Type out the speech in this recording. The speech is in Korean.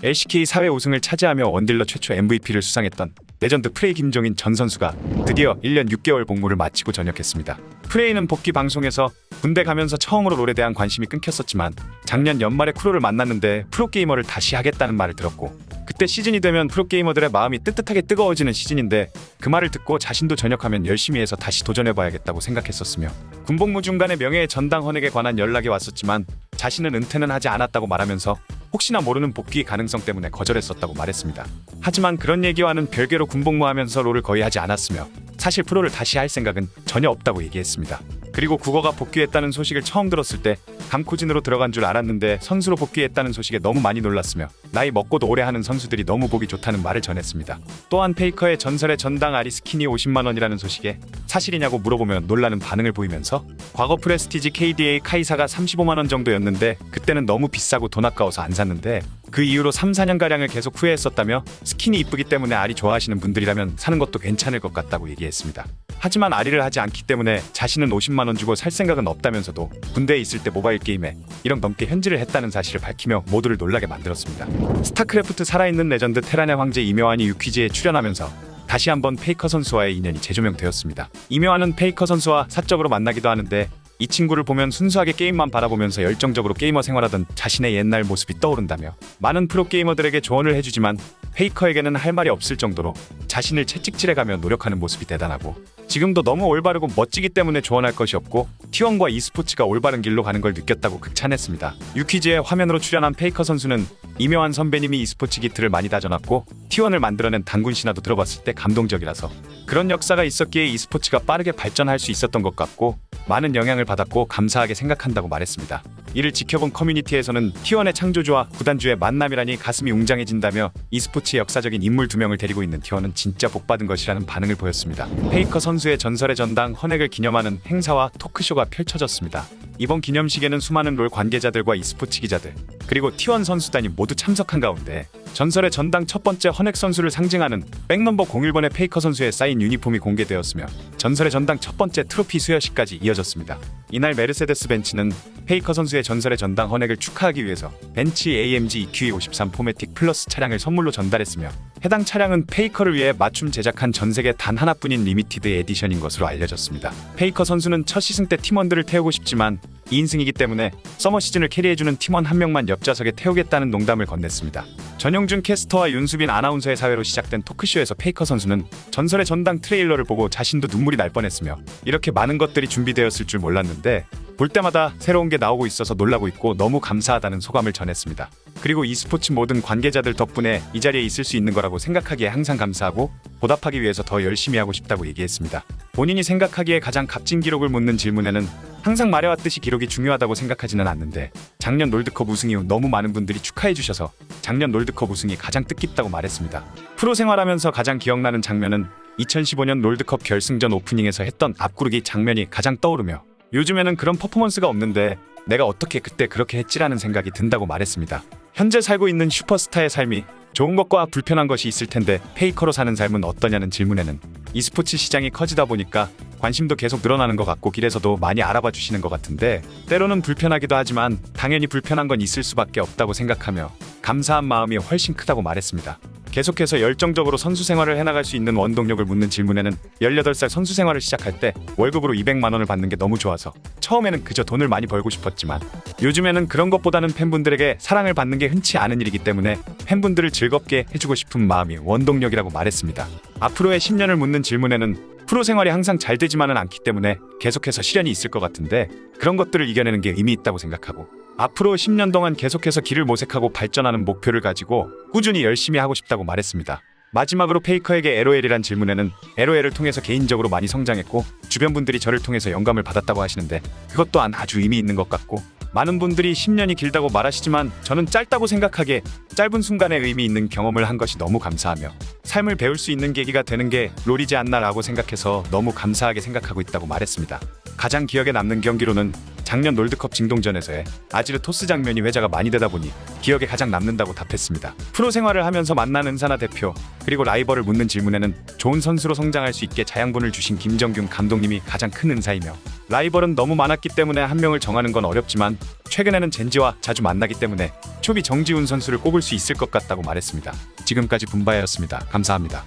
LCK 사회 우승을 차지하며 원딜러 최초 MVP를 수상했던 레전드 프레이 김종인 전 선수가 드디어 1년 6개월 복무를 마치고 전역했습니다. 프레이는 복귀 방송에서 군대 가면서 처음으로 롤에 대한 관심이 끊겼었지만 작년 연말에 쿠로를 만났는데 프로게이머를 다시 하겠다는 말을 들었고 그때 시즌이 되면 프로게이머들의 마음이 뜨뜻하게 뜨거워지는 시즌인데 그 말을 듣고 자신도 전역하면 열심히 해서 다시 도전해봐야겠다고 생각했었으며 군복무 중간에 명예의 전당 헌액에 관한 연락이 왔었지만 자신은 은퇴는 하지 않았다고 말하면서 혹시나 모르는 복귀 가능성 때문에 거절했었다고 말했습니다. 하지만 그런 얘기와는 별개로 군복무하면서 롤을 거의 하지 않았으며 사실 프로를 다시 할 생각은 전혀 없다고 얘기했습니다. 그리고 국어가 복귀했다는 소식을 처음 들었을 때 감코진으로 들어간 줄 알았는데 선수로 복귀했다는 소식에 너무 많이 놀랐으며 나이 먹고도 오래 하는 선수들이 너무 보기 좋다는 말을 전했습니다. 또한 페이커의 전설의 전당 아리 스킨이 50만 원이라는 소식에 사실이냐고 물어보면 놀라는 반응을 보이면서 과거 프레스티지 KDA 카이사가 35만 원 정도였는데 그때는 너무 비싸고 돈 아까워서 안 샀는데 그 이후로 3, 4년가량을 계속 후회했었다며 스킨이 이쁘기 때문에 아리 좋아하시는 분들이라면 사는 것도 괜찮을 것 같다고 얘기했습니다. 하지만 아리를 하지 않기 때문에 자신은 50만 원 주고 살 생각은 없다면서도 군대에 있을 때 모바일 게임에 1억 넘게 현질을 했다는 사실을 밝히며 모두를 놀라게 만들었습니다. 스타크래프트 살아있는 레전드 테란의 황제 이묘한이 유퀴즈에 출연하면서 다시 한번 페이커 선수와의 인연이 재조명되었습니다. 이묘한은 페이커 선수와 사적으로 만나기도 하는데 이 친구를 보면 순수하게 게임만 바라보면서 열정적으로 게이머 생활하던 자신의 옛날 모습이 떠오른다며 많은 프로게이머들에게 조언을 해주지만 페이커에게는 할 말이 없을 정도로 자신을 채찍질해가며 노력하는 모습이 대단하고 지금도 너무 올바르고 멋지기 때문에 조언할 것이 없고 T1과 e스포츠가 올바른 길로 가는 걸 느꼈다고 극찬했습니다. 유퀴즈의 화면으로 출연한 페이커 선수는 이명환 선배님이 e스포츠 기트를 많이 다져놨고 T1을 만들어낸 단군 신화도 들어봤을 때 감동적이라서 그런 역사가 있었기에 e스포츠가 빠르게 발전할 수 있었던 것 같고 많은 영향을 받았고 감사하게 생각한다고 말했습니다. 이를 지켜본 커뮤니티에서는 T1의 창조주와 구단주의 만남이라니 가슴이 웅장해진다며 e스포츠의 역사적인 인물 두 명을 데리고 있는 T1은 진짜 복받은 것이라는 반응을 보였습니다. 페이커 선수의 전설의 전당 헌액을 기념하는 행사와 토크쇼가 펼쳐졌습니다. 이번 기념식에는 수많은 롤 관계자들과 e스포츠 기자들 그리고 T1 선수단이 모두 참석한 가운데 전설의 전당 첫 번째 헌액 선수를 상징하는 백넘버 01번의 페이커 선수의 사인 유니폼이 공개되었으며 전설의 전당 첫 번째 트로피 수여식까지 이어졌습니다. 이날 메르세데스 벤츠는 페이커 선수의 전설의 전당 헌액을 축하하기 위해서 벤츠 AMG EQE53 포매틱 플러스 차량을 선물로 전달했으며 해당 차량은 페이커를 위해 맞춤 제작한 전 세계 단 하나뿐인 리미티드 에디션인 것으로 알려졌습니다. 페이커 선수는 첫 시승 때 팀원들을 태우고 싶지만 2인승이기 때문에 서머 시즌을 캐리해주는 팀원 한 명만 옆좌석에 태우겠다는 농담을 건넸습니다. 전용준 캐스터와 윤수빈 아나운서의 사회로 시작된 토크쇼에서 페이커 선수는 전설의 전당 트레일러를 보고 자신도 눈물이 날 뻔했으며 이렇게 많은 것들이 준비되었을 줄 몰랐는데 볼 때마다 새로운 게 나오고 있어서 놀라고 있고 너무 감사하다는 소감을 전했습니다. 그리고 e스포츠 모든 관계자들 덕분에 이 자리에 있을 수 있는 거라고 생각하기에 항상 감사하고 보답하기 위해서 더 열심히 하고 싶다고 얘기했습니다. 본인이 생각하기에 가장 값진 기록을 묻는 질문에는 항상 말해왔듯이 기록이 중요하다고 생각하지는 않는데 작년 롤드컵 우승 이후 너무 많은 분들이 축하해 주셔서 작년 롤드컵 우승이 가장 뜻깊다고 말했습니다. 프로 생활하면서 가장 기억나는 장면은 2015년 롤드컵 결승전 오프닝에서 했던 앞구르기 장면이 가장 떠오르며 요즘에는 그런 퍼포먼스가 없는데 내가 어떻게 그때 그렇게 했지라는 생각이 든다고 말했습니다. 현재 살고 있는 슈퍼스타의 삶이 좋은 것과 불편한 것이 있을 텐데 페이커로 사는 삶은 어떠냐는 질문에는 e스포츠 시장이 커지다 보니까 관심도 계속 늘어나는 것 같고 길에서도 많이 알아봐 주시는 것 같은데 때로는 불편하기도 하지만 당연히 불편한 건 있을 수밖에 없다고 생각하며 감사한 마음이 훨씬 크다고 말했습니다. 계속해서 열정적으로 선수 생활을 해나갈 수 있는 원동력을 묻는 질문에는 18살 선수 생활을 시작할 때 월급으로 200만 원을 받는 게 너무 좋아서 처음에는 그저 돈을 많이 벌고 싶었지만 요즘에는 그런 것보다는 팬분들에게 사랑을 받는 게 흔치 않은 일이기 때문에 팬분들을 즐겁게 해주고 싶은 마음이 원동력이라고 말했습니다. 앞으로의 10년을 묻는 질문에는 프로 생활이 항상 잘 되지만은 않기 때문에 계속해서 시련이 있을 것 같은데 그런 것들을 이겨내는 게 의미 있다고 생각하고 앞으로 10년 동안 계속해서 길을 모색하고 발전하는 목표를 가지고 꾸준히 열심히 하고 싶다고 말했습니다. 마지막으로 페이커에게 LOL이란 질문에는 LOL을 통해서 개인적으로 많이 성장했고 주변 분들이 저를 통해서 영감을 받았다고 하시는데 그것 또한 아주 의미 있는 것 같고 많은 분들이 10년이 길다고 말하시지만 저는 짧다고 생각하기에 짧은 순간에 의미 있는 경험을 한 것이 너무 감사하며 삶을 배울 수 있는 계기가 되는 게 롤이지 않나라고 생각해서 너무 감사하게 생각하고 있다고 말했습니다. 가장 기억에 남는 경기로는 작년 롤드컵 징동전에서의 아지르 토스 장면이 회자가 많이 되다 보니 기억에 가장 남는다고 답했습니다. 프로 생활을 하면서 만난 은사나 대표 그리고 라이벌을 묻는 질문에는 좋은 선수로 성장할 수 있게 자양분을 주신 김정균 감독님이 가장 큰 은사이며 라이벌은 너무 많았기 때문에 한 명을 정하는 건 어렵지만 최근에는 젠지와 자주 만나기 때문에 초비 정지훈 선수를 꼽을 수 있을 것 같다고 말했습니다. 지금까지 분바였습니다. 감사합니다.